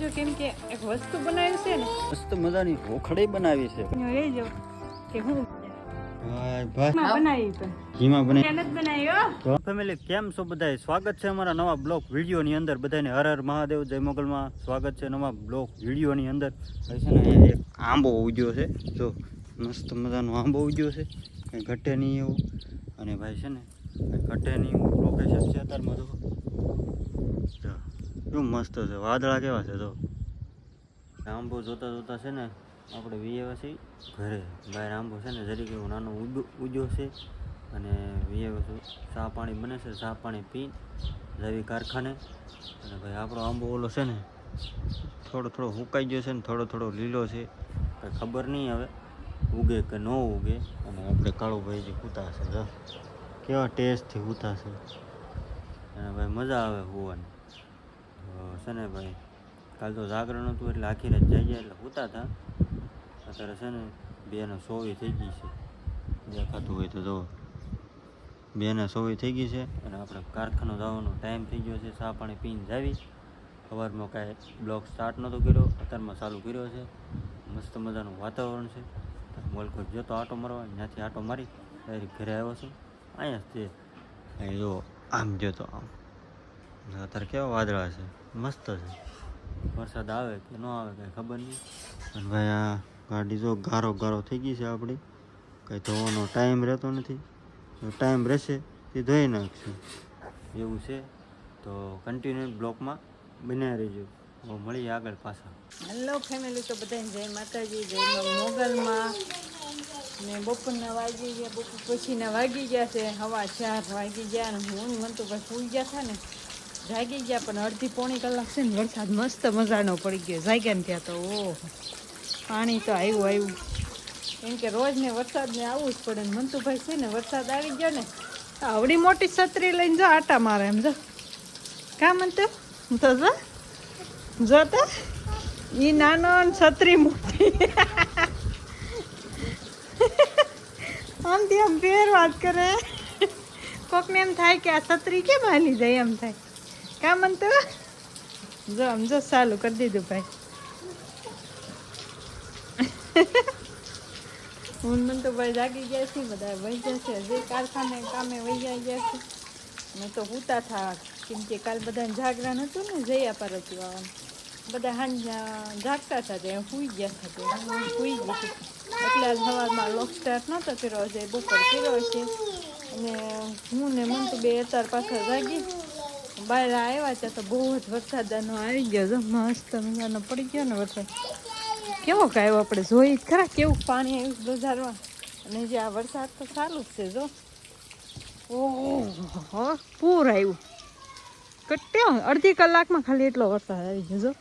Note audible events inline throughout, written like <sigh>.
જો કેમ કે એક વસ્તુ બનાવી છે ને. મસ્ત મજાની હોખડી બનાવી છે. એ જો કે હું ફેમિલી કેમ છો બધાય? સ્વાગત છે અમારા નવા બ્લોક વિડીયોની અંદર. બધાને હર હર મહાદેવ જય મોગલમાં. સ્વાગત છે નવા બ્લોક વિડીયોની અંદર. છે ને એક આંબો ઉગ્યો છે. જો મસ્ત મજાનો આંબો ઉગ્યો છે. કંઈ ઘટે નહીં એવું. અને ભાઈ છે ને ઘટે નહીં એવું. લોકેશન છે અત્યારમાં જો. કેવું મસ્ત છે, વાદળા કેવા છે તો આંબો જોતા જોતા છે ને, આપણે વીએ છીએ ઘરે. બહાર આંબો છે ને, જરીક એવું નાનો ઉગ્યો છે અને વીએવા ચા પાણી બને છે, ચા પાણી પી જવી કારખાને. અને ભાઈ આપણો આંબો ઓલો છે ને, થોડો થોડો હુકાઈ ગયો છે ને, થોડો થોડો લીલો છે. કંઈ ખબર નહીં હવે, ઉગે કે ન ઉગે. અને આપણે કાળુભાઈ જે કૂતા છે કેવા ટેસ્ટથી કૂતા છે. અને ભાઈ મજા આવે હોવાની. છે ને ભાઈ? કાલ તો જાગરણ હતું એટલે આખી રાત જઈએ એટલે હોતા હતા. અત્યારે છે ને બેને સોવી થઈ ગઈ છે. દેખાતું હોય તો જુઓ બેને સોવી થઈ ગઈ છે. અને આપણે કારખાનો જવાનો ટાઈમ થઈ ગયો છે. ચા પાણી પીને જાવી. સવારમાં કાંઈ બ્લોક સ્ટાર્ટ નહોતો કર્યો. અત્યારમાં ચાલુ કર્યો છે. મસ્ત મજાનું વાતાવરણ છે. મોલકોટ જતો આટો મારવા. ત્યાંથી આટો મારી ડાયરેક્ટ ઘરે આવ્યો છું. અહીંયા જ તે. અહીં જુઓ આમ જતો આમ. અત્યારે કેવા વાદળા છે? મસ્ત છે. વરસાદ આવે કે ન આવે કંઈ ખબર નહીં. અને ભાઈ આ ગાડી જો ગારો ગારો થઈ ગઈ છે આપણી. કંઈ ધોવાનો ટાઈમ રહેતો નથી. ટાઈમ રહેશે તે ધોઈ નાખશું. એવું છે? તો કન્ટિન્યુ બ્લોકમાં બનાવી રહેજો. મળીએ આગળ પાછા. હેલો ફેમિલી તો બધાને જય માતાજી જય માં મોગલમાં. ને બપોરના વાગી ગયા બપોર પછીના વાગી ગયા છે. હવા ચાર વાગી ગયા ને હું મનતું ભાઈ ફૂલ ગયા હતા ને. જાગી ગયા, પણ અડધી પોણી કલાક છે ને વરસાદ મસ્ત મજાનો પડી ગયો. જાગ્યા ને ત્યાં તો, ઓહો, પાણી તો આવ્યું આવ્યું કેમ કે રોજ ને વરસાદ ને આવવું જ પડે ને. મંતુભાઈ છે ને, વરસાદ આવી ગયો ને આવડી મોટી છત્રી લઈને જો આટા મારે એમ જો. કા મંતુ તો? જો જો તો. ઈ નાનો છત્રી મોટી. આમથી આમ ફેર વાત કરે. કોકને એમ થાય કે આ છત્રી કેમ હાલી જાય, એમ થાય. કા તો જો આમ જો ચાલુ કરી દીધું ભાઈ હું મન તો ભાઈ જાગી ગયા છે બધા વહી ગયા છે જે કારખાને કામે વહી ગયા છે મેં તો હુતા થા કેમ કે કાલ બધાને જાગરણ હતું ને જયા પર હતું આવવાનું બધા હાંજ જાગતા હતા તે સુઈ ગયા હતા તે સુઈ ગયા એટલે આજ સવારમાં લોક સ્ટાર્ટ નહોતો કર્યો છે બપોર કર્યો છે. અને હું ને મન તો બે અત્યાર પાછળ જાગી. બહાર આવ્યા છે તો બહુ જ વરસાદનો આવી ગયો જો મસ્ત મજાનો પડી ગયો ને વરસાદ. કેવો કાયો આપણે જોઈ ખરા કેવું પાણી આવ્યું બજારમાં. અને જે આ વરસાદ તો ચાલુ જ છે, જો. ઓહો, પૂર આવ્યું. કટ્યો અડધી કલાકમાં ખાલી એટલો વરસાદ આવી ગયો, જો.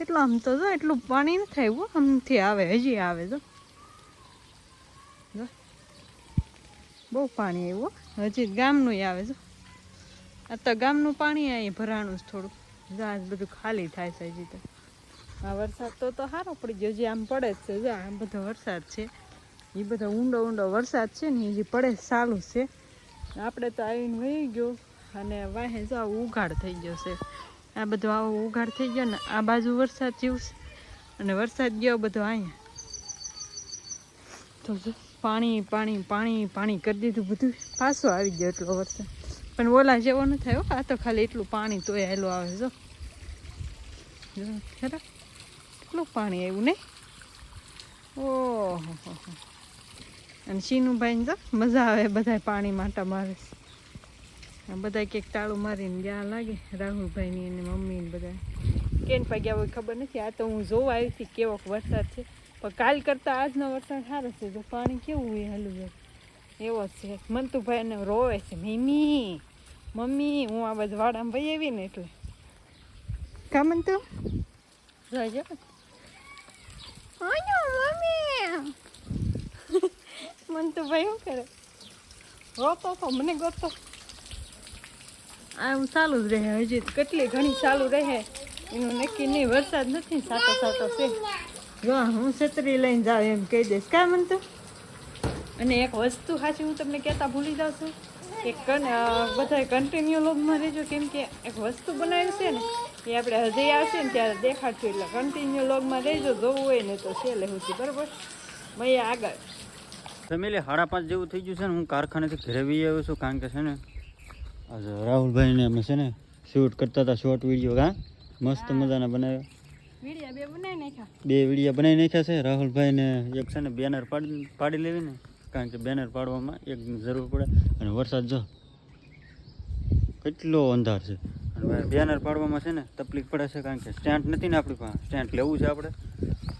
એટલો આમ તો, જો, એટલું પાણી નથી આવ્યું આમથી આવે, હજી આવે, જો. બહુ પાણી આવ્યું હજી ગામનું આવે, જો. આ તો ગામનું પાણી અહીં ભરાણું છે થોડું જો આજ બધું ખાલી થાય છે હજી તો. આ વરસાદ તો તો સારો પડી ગયો. જે આમ પડે જ છે. જો આ બધો વરસાદ છે. એ બધો ઊંડો ઊંડો વરસાદ છે ને, હજી પડે સારું છે. આપણે તો આવીને વહી ગયો અને વાહે જો આવું ઉઘાડ થઈ ગયો છે. આ બધો આવો ઉઘાડ થઈ ગયો ને, આ બાજુ વરસાદ જેવું અને વરસાદ ગયો બધો અહીંયા. તો પાણી પાણી પાણી પાણી કરી દીધું બધું. પાછો આવી ગયો એટલો વરસાદ. પણ ઓલા જેવો ન થયો આ તો ખાલી એટલું પાણી તોય હેલો આવે જો. ખરા કેટલું પાણી આવ્યું નહીં? ઓહો અને શીનુભાઈને જો, મજા આવે બધા પાણી માટા મારે બધા કંઈક તાળું મારીને ગયા લાગે, રાહુલભાઈની અને મમ્મી ને બધા કેન ગયા હોય ખબર નથી, આ તો હું જોવા આવી હતી કેવો વરસાદ છે. પણ કાલ કરતાં આજનો વરસાદ સારો છે, જો પાણી કેવું હોય હાલું જાય એવો છે. મંતુભાઈ એને રોવે છે મીમી મમ્મી હું આ બાજુ વાડામાં ભાઈ આવી ને એટલે. કા મંતુ? જોજો મમ્મી. <laughs> મંતુભાઈ શું કરે? રોતો તો મને ગોતો. આમ ચાલુ જ રહે હજી તો. કેટલી ઘણી ચાલુ રહે. એનું નક્કી નહીં વરસાદ નથી સાતો સાતો છે. જો હું છત્રી લઈને જાઉં એમ કહી દઈશ. કા મંતુ? અને એક વસ્તુ સાચી હું તમને કહેતા ભૂલી જાઉં છું કે કન બધા કન્ટિન્યુ લોગમાં રહેજો કેમ કે એક વસ્તુ બનાવી છે ને એ આપણે હજી આવશે ને ત્યારે દેખાડશું. એટલે કન્ટિન્યુ લોગમાં રહેજો જોવું હોય ને તો છે લેવું છે બરાબર? ભાઈ આગળ. ફેમિલી સાડા પાંચ જેવું થઈ ગયું છે ને હું કારખાનેથી ઘરે વી આવ્યો છું કારણ કે છે ને આજે રાહુલભાઈને અમે છે ને શૂટ કરતા હતા શોર્ટ વીડિયો હા? મસ્ત મજાના બનાવ્યા. વિડીયા બે બનાવી બે વીડિયો બનાવી નાખ્યા છે રાહુલભાઈને એક છે ને બેનર પાડી પાડી લેવી ને. કારણ કે બેનર પાડવામાં એક જરૂર પડે અને વરસાદ જો કેટલો અંધાર છે. અને બેનર પાડવામાં છે ને તકલીફ પડે છે કારણ કે સ્ટેન્ડ નથી ને આપણી પાસે. સ્ટેન્ડ લેવું છે આપણે.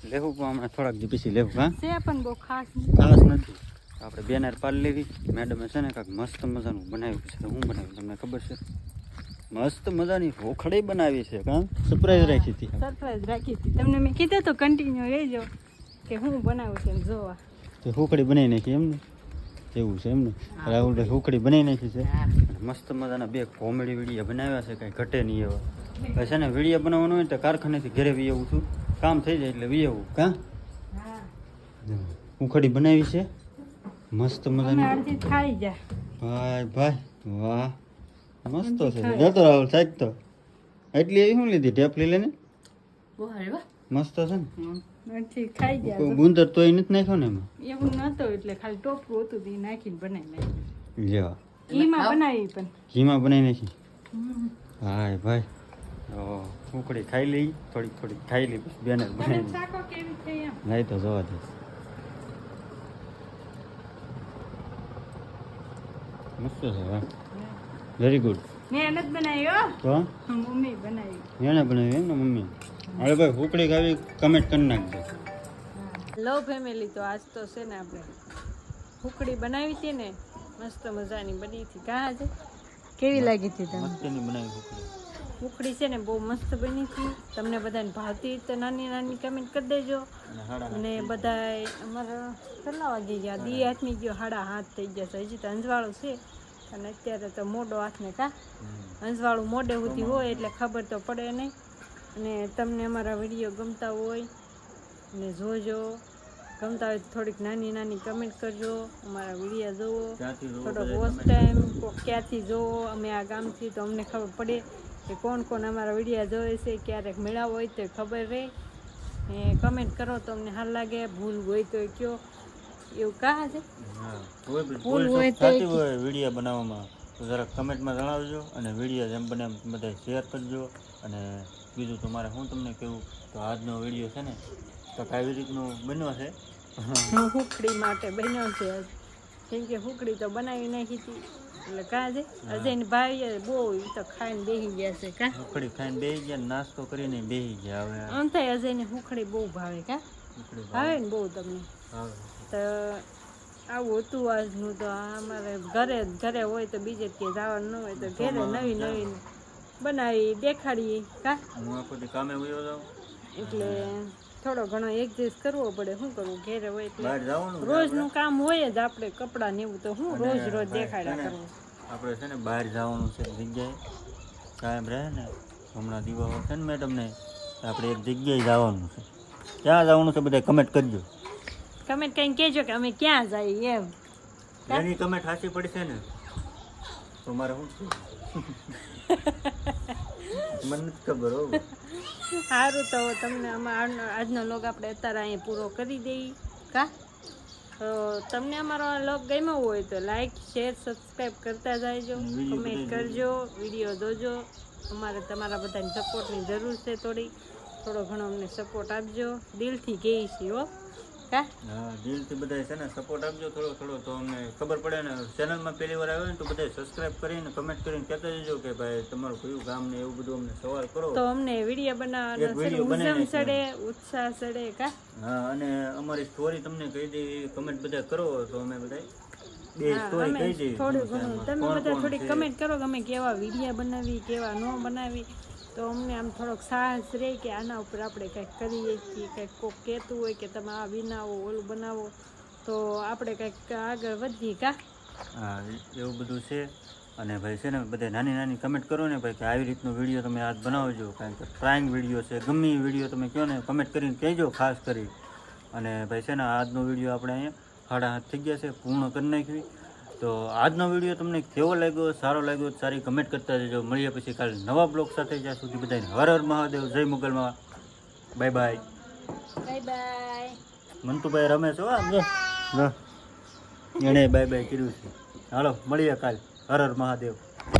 લેવું પણ હમણાં થોડાક દી પછી લેવું હા? છે પણ બહુ ખાસ ખાસ નથી. આપણે બેનર પાડી લેવી મેડમે છે ને કાંઈક મસ્ત મજાનું બનાવ્યું છે. હું બનાવ્યું તમને ખબર છે? મસ્ત મજાની હોખડી બનાવી છે કાં? સરપ્રાઈઝ રાખી હતી. સરપ્રાઈઝ રાખી હતી. તમને મેં કીધું તો કન્ટિન્યુ રહેજો કે હું બનાવું છું જોવા. તે હોખડી બનાવી નાખી એમને. એવું છે એમને. રાહુલ હોખડી બનાવી નાખી છે. મસ્ત મજાના બે કોમેડી વીડિયો બનાવ્યા છે કાંઈ ઘટે નહીં એવા. પછી છે ને વીડિયો બનાવવાનો હોય ને તો કારખાનેથી ઘરે વી આવું છું. કામ થઈ જાય એટલે વી આવું કાં ઉખડી બનાવી છે. મસ્ત મજાની. ખાઈ જા ભાઈ ભાઈ વાહ. મસ્ત છે. જતો રાહુલ સાચ તો. એટલી એવી શું લીધી? ટેપલી લઈને મસ્ત છે ને? અડધી ખાઈ કોઈ ગુંદર તોય નથી નાખ્યો ને એમાં? એવું નતો એટલે ખાલી ટોપરું હતું તે નાખીને બનાવી નાખ્યું. લેવા ઘીમાં બનાવી પણ. ઘીમાં બનાવી નાખી? ભાઈ. ભાઈ ઉકળી ખાઈ લઈ થોડીક થોડીક ખાઈ લઈ પછી બેનર બનાવી નહીં તો જોવા દે. મસ્ત છે વેરી ગુડ મેં નથી બનાવ્યો તો મમ્મી બનાવી. એને બનાવી એમ ને મમ્મી? હવે ભાઈ ઉકળી ખાવી કમેન્ટ કરી નાખજો. લવ ફેમિલી તો આજ તો છે ને આપણે ઉકડી બનાવી હતી ને મસ્ત મજાની બની હતી. કાં આજે? કેવી લાગી હતી તમને? મસ્તીની બનાવી છે ને બહુ મસ્ત બની હતી. તમને બધાને ભાવતી તો નાની નાની કમેન્ટ કરી દેજો. અને બધા અમારા કેટલા વાગી ગયા? દી હાથમી ગયો હાડા હાથ થઈ ગયા છે. હજી તો અંજવાળો છે. અને અત્યારે તો મોડો હાથને કા? હંસવાળું મોડે સુધી હોય એટલે ખબર તો પડે નહીં. અને તમને અમારા વીડિયો ગમતા હોય ને જોજો. ગમતા હોય તો થોડીક નાની નાની કમેન્ટ કરજો. અમારા વીડિયો જોવો. જોવો થોડોક વોચ ટાઈમ ક્યાંથી જોવો અમે આ ગામથી તો અમને ખબર પડે કે કોણ કોણ અમારા વીડિયો જોવે છે ક્યારેક મેળાવો હોય તો ખબર રહે. ને કમેન્ટ કરો તો અમને હાલ લાગે ભૂલ હોય તો કયો. એવું કા છે? ભૂલ હોય થતી હોય વીડિયો બનાવવામાં તો જરાક કમેન્ટમાં જણાવજો અને વીડિયો જેમ બને એમ બધા શેર કરજો. અને બીજું તો મારે હું તમને કહું તો આજનો વીડિયો છે ને તો આવી રીતનું બન્યો છે? હું હુકડી માટે બન્યો છે. કેમ કે હુકડી તો બનાવી નાખી હતી. એટલે કાં છે? અજયની ભાઈ બહુ તો ખાઈને બેસી ગયા છે કા? હુકડી ખાઈને બેસી ગયા નાસ્તો કરીને બેસી ગયા હવે. થાય અજયને હુકડી બહુ ભાવે કા? ભાવે ને બહુ તમને. તો આવું હતું આજનું તો અમારે ઘરે ઘરે હોય તો બીજે ક્યાંય જવાનું ન હોય તો ઘરે નવી નવી બનાવી દેખાડીએ. કા? હું આખો દી કામે વયો જાઉં? એટલે થોડો ઘણો એડજસ્ટ કરવો પડે. શું કરવું? ઘરે હોય એટલે રોજનું કામ હોય જ આપણે કપડાં ને એવું તો હું રોજ રોજ દેખાડ્યા કરવું? આપણે છે ને બહાર જવાનું છે જગ્યાએ. કાયમ રહે ને. હમણાં દીવાઓ છે ને મેડમ ને આપણે એક જગ્યાએ જવાનું છે. ક્યાં જવાનું છે બધા કમેન્ટ કરજો. કમેન્ટ કઈ કહેજો કે અમે ક્યાં જઈએ એમ. એની તમે ઠાસી પડશે ને તો મારે શું <laughs> મને ખબર હો. સારું તો તમને અમાર આજનો લોગ આપણે અત્યારે અહીંયા પૂરો કરી દઈએ. કા? તો તમને અમારો લોગ ગમ્યો હોય તો લાઈક શેર સબસ્ક્રાઈબ કરતા જાયજો. કમેન્ટ કરજો વીડિયો જોજો. અમારે તમારા બધાની સપોર્ટની જરૂર છે થોડી. થોડો ઘણો અમને સપોર્ટ આપજો. દિલથી છીએ હો. કા? હા દિલથી બધાય છે ને સપોર્ટ આપજો થોડો થોડો. તો અમને ખબર પડે ને ચેનલમાં પહેલી વાર આવ્યો ને તો બધાય સબસ્ક્રાઇબ કરીને કમેન્ટ કરીને કહેતા જજો કે ભાઈ તમારું કયું ગામ ને એવું બધું અમને સવાલ કરો. તો અમને વીડિયો બનાવવાનો છે video બનાવી ઉત્સાહ સડે કા? હા અને અમારી સ્ટોરી તમને કહી દઈએ કમેન્ટ બધા કરો. તો અમે બધા બે સ્ટોરી કહી દઈએ. થોડું ઘણું. તમે બધા થોડી કમેન્ટ કરો કે અમે કેવા વીડિયો બનાવી કેવા ન બનાવી. તો અમને આમ થોડોક સાહસ રહે કે આના ઉપર આપણે કંઈક કરીએ છીએ, કંઈક કોઈક કહેતું હોય કે તમે આ વિનાવો ઓલું બનાવો. તો આપણે કંઈક આગળ વધીએ કા? હા, એવું બધું છે. અને ભાઈ છે ને, બધા નાની નાની કમેન્ટ કરો ને ભાઈ કે આવી રીતનો વીડિયો તમે આજ બનાવજો. કારણ કે ટ્રાઈંગ વીડિયો છે, ગમે વીડિયો તમે કહો ને કમેન્ટ કરીને કહેજો ખાસ કરી. અને ભાઈ છે ને, આજનો વીડિયો આપણે અહીંયા સાડા હાથ થઈ ગયા છે, પૂર્ણ કરી નાખવી તો આજનો વીડિયો તમને કેવો લાગ્યો? સારો લાગ્યો? સારી કમેન્ટ કરતા જજો મળીએ પછી કાલે નવા બ્લોગ સાથે જ્યાં સુધી બધાને હર હર મહાદેવ જય મુગલમાં bye bye bye bye Mantubhai રમે છો. એણે બાય બાય કર્યું છે. હાલો મળીએ કાલ. હર હર મહાદેવ.